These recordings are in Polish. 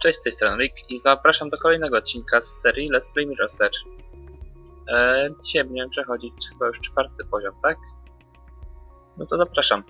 Cześć, z tej strony Rick i zapraszam do kolejnego odcinka z serii Let's Play Mirror Search. Eee, dzisiaj będziemy przechodzić chyba już czwarty poziom, tak? No to zapraszam.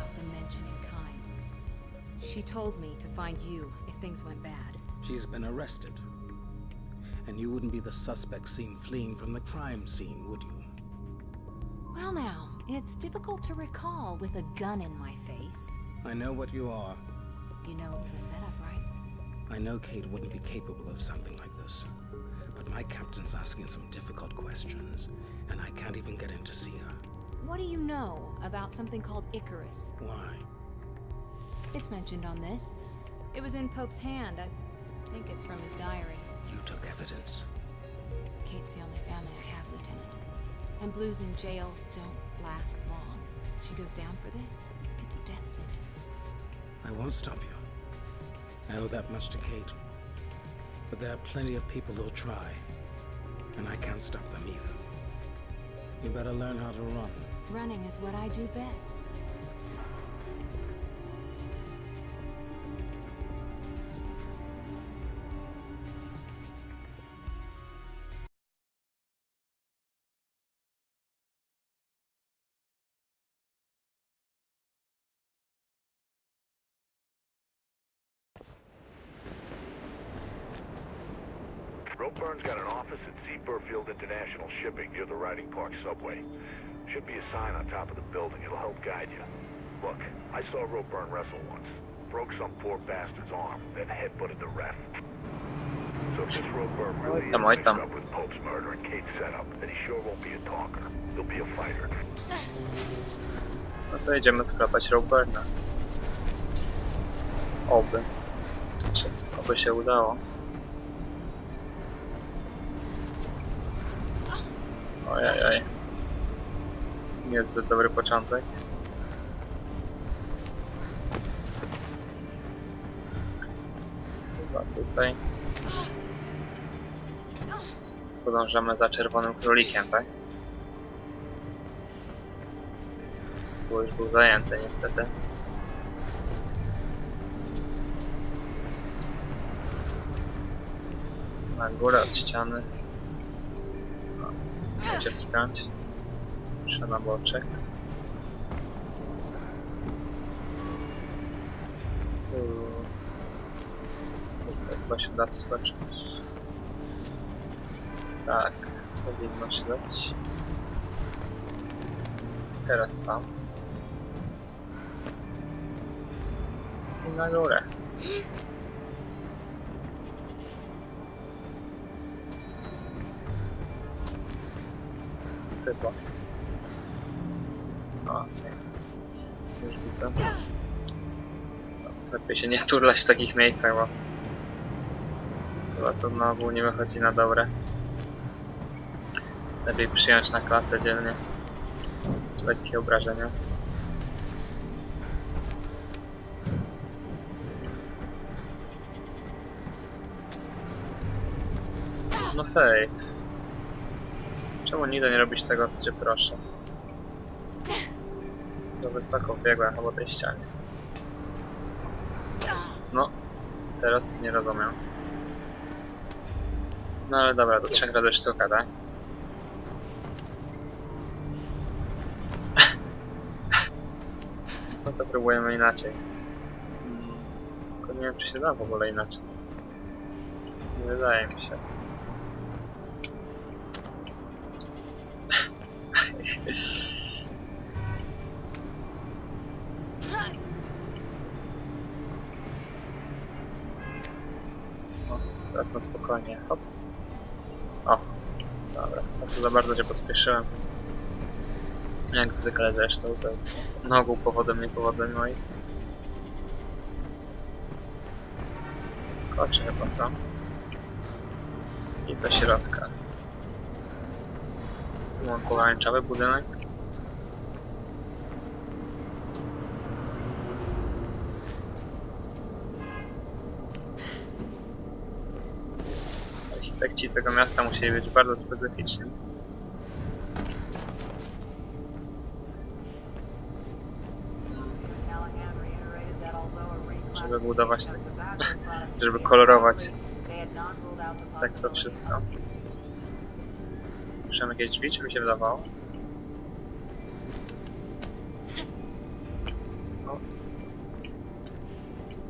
We're the mentioning kind. She told me to find you if things went bad. She's been arrested. And you wouldn't be the suspect seen fleeing from the crime scene, would you? Well, now, it's difficult to recall with a gun in my face. I know what you are. You know it was a setup, right? I know Kate wouldn't be capable of something like this. But my captain's asking some difficult questions, and I can't even get in to see her. What do you know about something called Icarus? Why? It's mentioned on this. It was in Pope's hand. I think it's from his diary. You took evidence. Kate's the only family I have, Lieutenant. And blues in jail don't last long. She goes down for this, it's a death sentence. I won't stop you. I owe that much to Kate. But there are plenty of people who'll try. And I can't stop them either. You better learn how to run. Running is what I do best. Roburn's got an office at Seaburfield International Shipping near the Riding Park subway. Should be a sign on top of the building. It'll help guide you. Look, I saw Roburn wrestle once. Broke some poor bastard's arm, then headbutted the ref. So if this Roburn really is mixed up with Pope's murder and Kate's setup, then he sure won't be a talker. He'll be a fighter. No to jedziemy sklepać Roberna. Oby. Oby się udało. Ojej. Niezbyt dobry początek. Chyba tutaj. Podążamy za czerwonym królikiem, tak? Bo już był zajęty niestety. Na górę od ściany. Chcecie spiąć. Muszę na boczek. Chyba się da wskoczyć. Tak, powinno się dać. Teraz tam. I na górę. Chyba. O, nie. Już widzę. No, Lepiej się nie turlać w takich miejscach, bo chyba to na ogół nie wychodzi na dobre. Lepiej przyjąć na klatę dzielnie. Lekkie obrażenia. No hej. Czemu nigdy nie robisz tego, co cię proszę? Za wysoko biegłem chyba tej ścianie. No, teraz nie rozumiem. No ale dobra, to trzech razy sztuka, tak? No to próbujemy inaczej. Tylko nie wiem, czy się da w ogóle inaczej. Nie wydaje mi się. teraz na spokojnie. Hop. O, dobra. Sobie za bardzo się pospieszyłem. Jak zwykle zresztą, to jest powodem, nie powodem moich. Skoczy chyba, co? I do środka. Tu mam pomarańczowy budynek. Architekci tego miasta musieli być bardzo specyficzni. Żeby budować tak, żeby kolorować tak to wszystko. Słyszałem jakieś drzwi, czy mi się wydawało? No.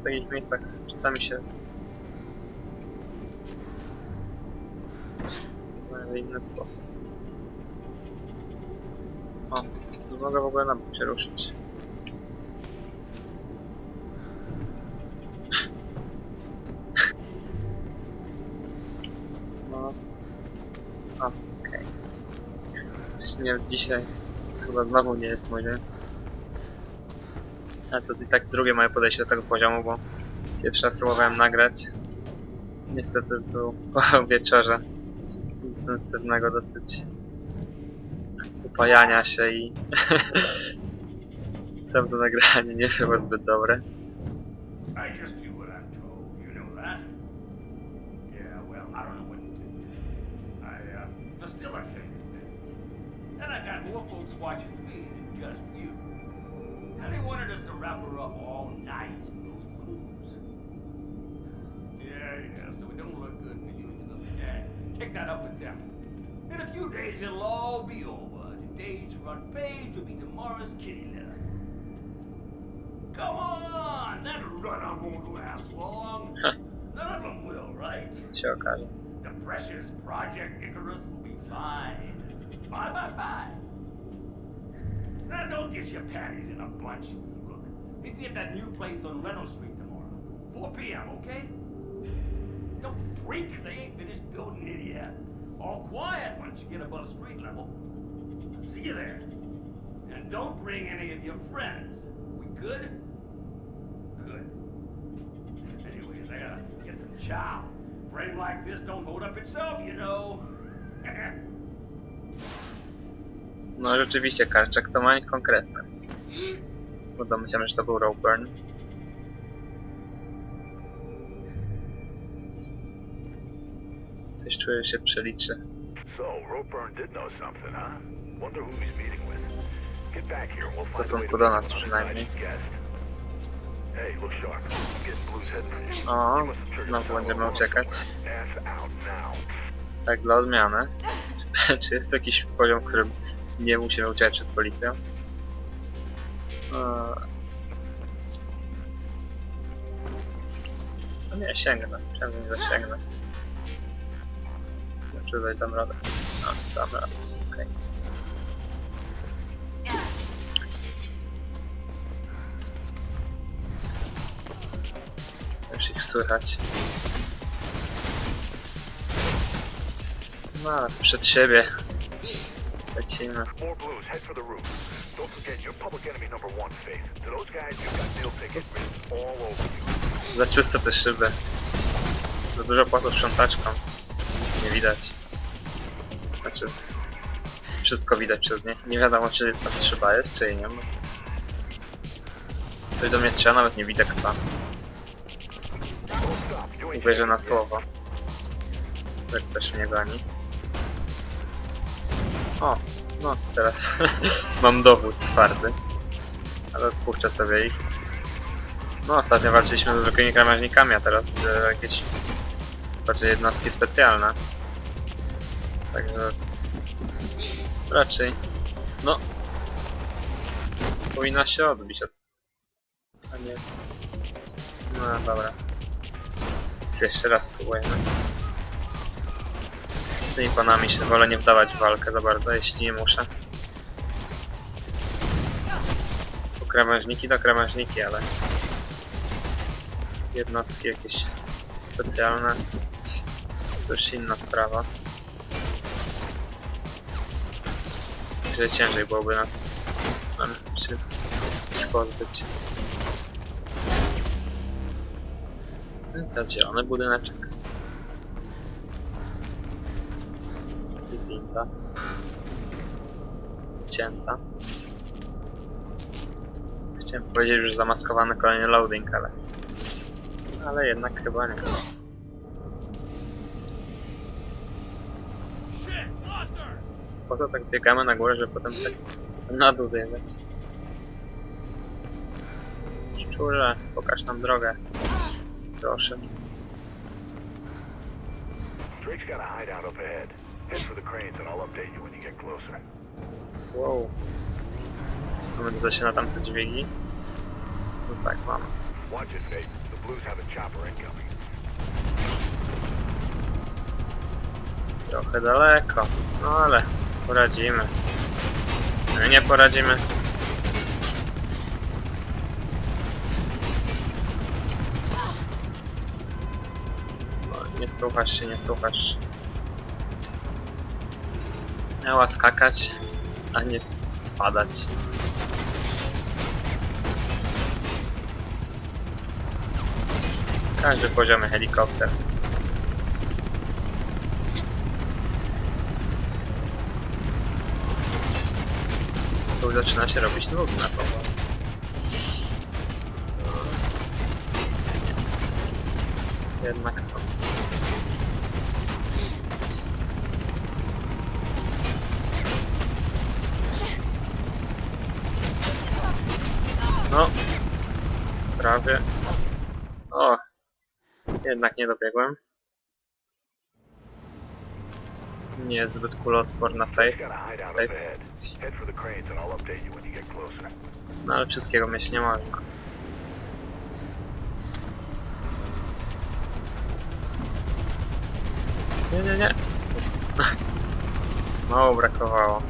W takich miejscach czasami się inny sposób. O, nie mogę w ogóle na bok się ruszyć. No. Okej. Nie, dzisiaj chyba znowu nie jest mój dzień. To i tak drugie moje podejście do tego poziomu, bo pierwszy raz próbowałem nagrać. Niestety był po wieczorze intensywnego dosyć upajania się i tamto nagranie nie było zbyt dobre. Yeah, so it don't look good Take that up with them. In a few days, it'll all be over. Today's front page will be tomorrow's kitty litter. Come on! That run-up won't last long. None of them will, right? się okaże. The precious Project Icarus will be fine. Five by five. Now don't get your panties in a bunch. Look, meet me at that new place on Reynolds Street tomorrow. 4 p.m., okay? Don't freak, they ain't finished building it yet. All quiet once you get above street level. See you there. And don't bring any of your friends. We good? Good. Anyways, I gotta get some chow. Frame like this don't hold up itself, you know. No rzeczywiście, karczak to ma konkretne. Bo domyślam, że to był Roburn. Look sharp. I'm getting Blue's heading for you. O, triggered znowu będziemy uciekać. Tak dla odmiany. Czy jest jakiś poziom, w którym nie musimy uciekać przed policją? Eee. No nie, sięgnę. Przynajmniej nie zasięgnę. Tutaj dam radę? No, dam radę. Okej. Już ich słychać. No, przed siebie. Lecimy. Za czyste te szyby. Za dużo płatów sprzątaczką. Nie widać. Znaczy... Wszystko widać przez nie. Nie wiadomo, czy ta szyba jest, czy nie. Ktoś do mnie strzela, nawet nie widzę kto. Uwierzę na słowo. Jak ktoś mnie goni. O, no teraz mam dowód twardy. Ale odpuszczę sobie ich. No ostatnio walczyliśmy z zwykłymi krawężnikami, a teraz widzę jakieś bardziej jednostki specjalne. Także raczej no powinna się odbić od... A nie. No dobra. Więc jeszcze raz spróbujemy. Z tymi panami się wolę nie wdawać w walkę za bardzo, jeśli nie muszę. Bo krawężniki to krawężniki, ale jednostki jakieś specjalne to już inna sprawa. Myślę, że ciężej byłoby na, na się pozbyć. Ten zielony budyneczek. I pinta. Zacięta. Chciałem powiedzieć, że zamaskowany kolejny loading, ale... Ale jednak chyba nie. Po co tak biegamy na górę, żeby potem tak na dół zjeżdżać? Szczurze, pokaż nam drogę. Proszę. Drake's got a hideout up ahead. Head for the cranes and I'll update you when you get closer. Wow. Mamy się na tamte dźwigi? No tak, mam. Watch it, Nate. The Blues have a chopper incoming. Trochę daleko. No ale poradzimy. No nie poradzimy. Nie słuchasz się, nie słuchasz. Miała skakać, a nie spadać. Każdy poziomy helikopter. Tu zaczyna się robić nudna powoli. Jednak to. No. Prawie. O. Jednak nie dobiegłem. When you get closer. No ale wszystkiego mieć nie można. Nie, nie, nie. Mało brakowało.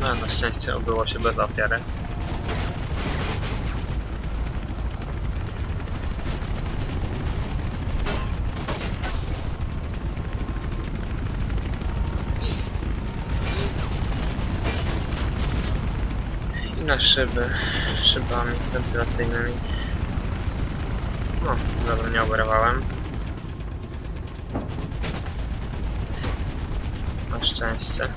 No, na szczęście obyło się bez ofiary. Na szyby, szybami wentylacyjnymi. No, dobra, nie oberwałem. Na szczęście.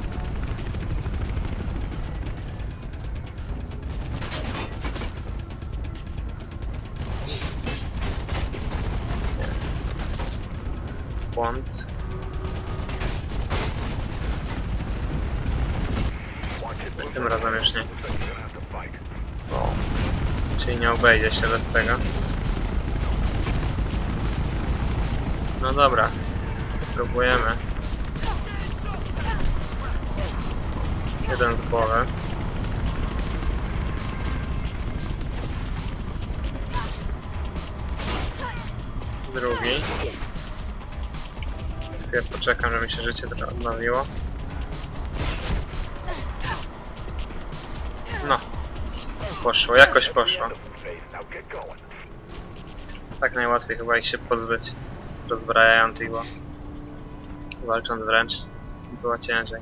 Błąd. Tym razem już nie. Czyli nie obejdzie się bez tego. No dobra, próbujemy. Jeden z głowy. Drugi. Chwilę poczekam, żeby się życie odnowiło. Poszło, jakoś poszło. Tak najłatwiej chyba ich się pozbyć. Rozbrajając ich, bo walcząc wręcz było ciężej.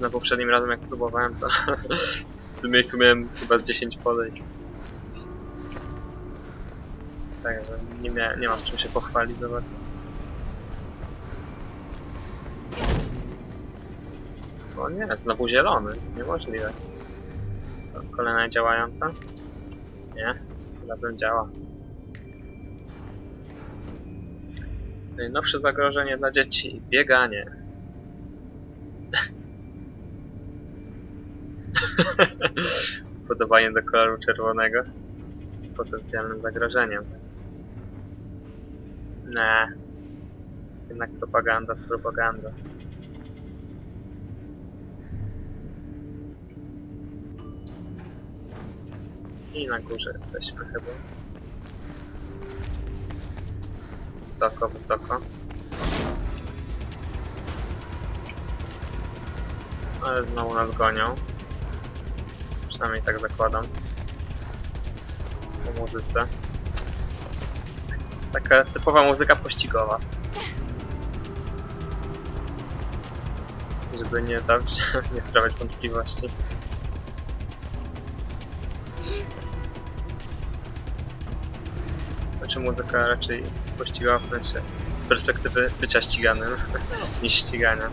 Na poprzednim razem jak próbowałem to w tym miejscu miałem chyba z 10 podejść. Także nie, mia- nie mam czym się pochwalić zobacz. O nie, znowu zielony. Niemożliwe. Kolejna działająca? Nie, razem działa. Najnowsze zagrożenie dla dzieci. Bieganie. Podobanie do koloru czerwonego. Potencjalnym zagrożeniem. Nie. Jednak propaganda, propaganda. I na górze jesteśmy chyba. Wysoko, wysoko. Ale znowu nas gonią. Przynajmniej tak zakładam. Po muzyce. Taka typowa muzyka pościgowa. Żeby nie dać, nie sprawiać wątpliwości. Muzyka raczej pościgowa w sensie perspektywy bycia ściganym niż ścigania.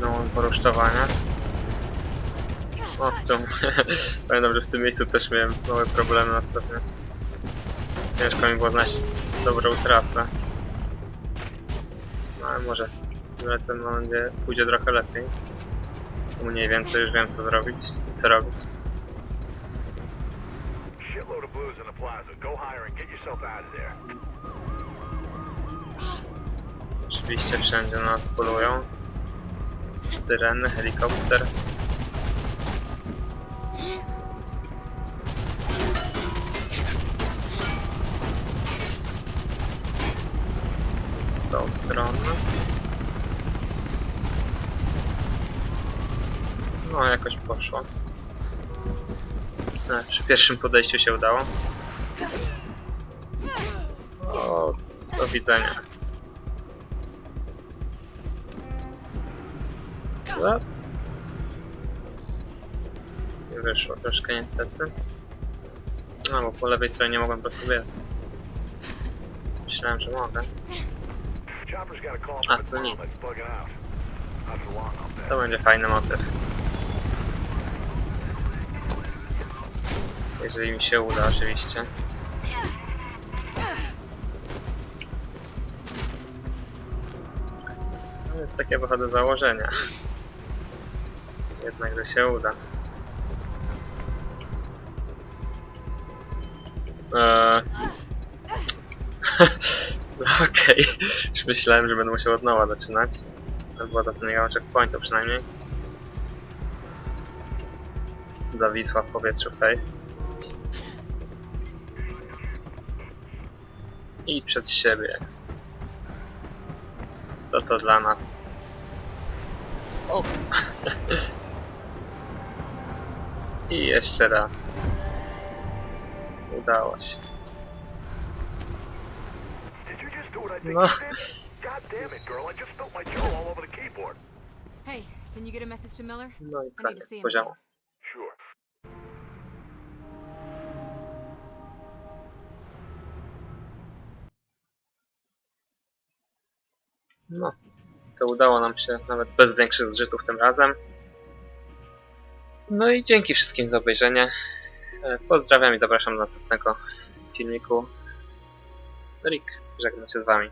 No, porusztowania. O, czemu? Pamiętam, że w tym miejscu też miałem małe problemy ostatnio. Ciężko mi było znaleźć dobrą trasę. No ale może ale ten moment pójdzie trochę lepiej. Mniej więcej już wiem co zrobić i co robić. Shitload of booze in the plaza. Go higher and get yourself out of there. Oczywiście wszędzie na nas polują. Syreny, helikopter. Tą stronę. No, jakoś poszło. E, przy pierwszym podejściu się udało. O, do widzenia. No. Nie wyszło troszkę niestety. No bo po lewej stronie nie mogłem po prostu biec. Myślałem, że mogę. A bomb nic. To będzie fajny motyw. Jeżeli mi się uda oczywiście. No więc takie wychodzę założenia. Jednak, że się uda. Eee... no okej. Już myślałem, że będę musiał od nowa zaczynać. To była ta samego checkpointu przynajmniej. Zawisła w powietrzu fej. I przed siebie. Co to dla nas? O! I jeszcze raz. Udało się. I No. you did? God damn No, to udało nam się nawet bez większych zżytów tym razem. No i dzięki wszystkim za obejrzenie. E, Pozdrawiam i zapraszam do następnego filmiku. Rick, żegnam się z wami.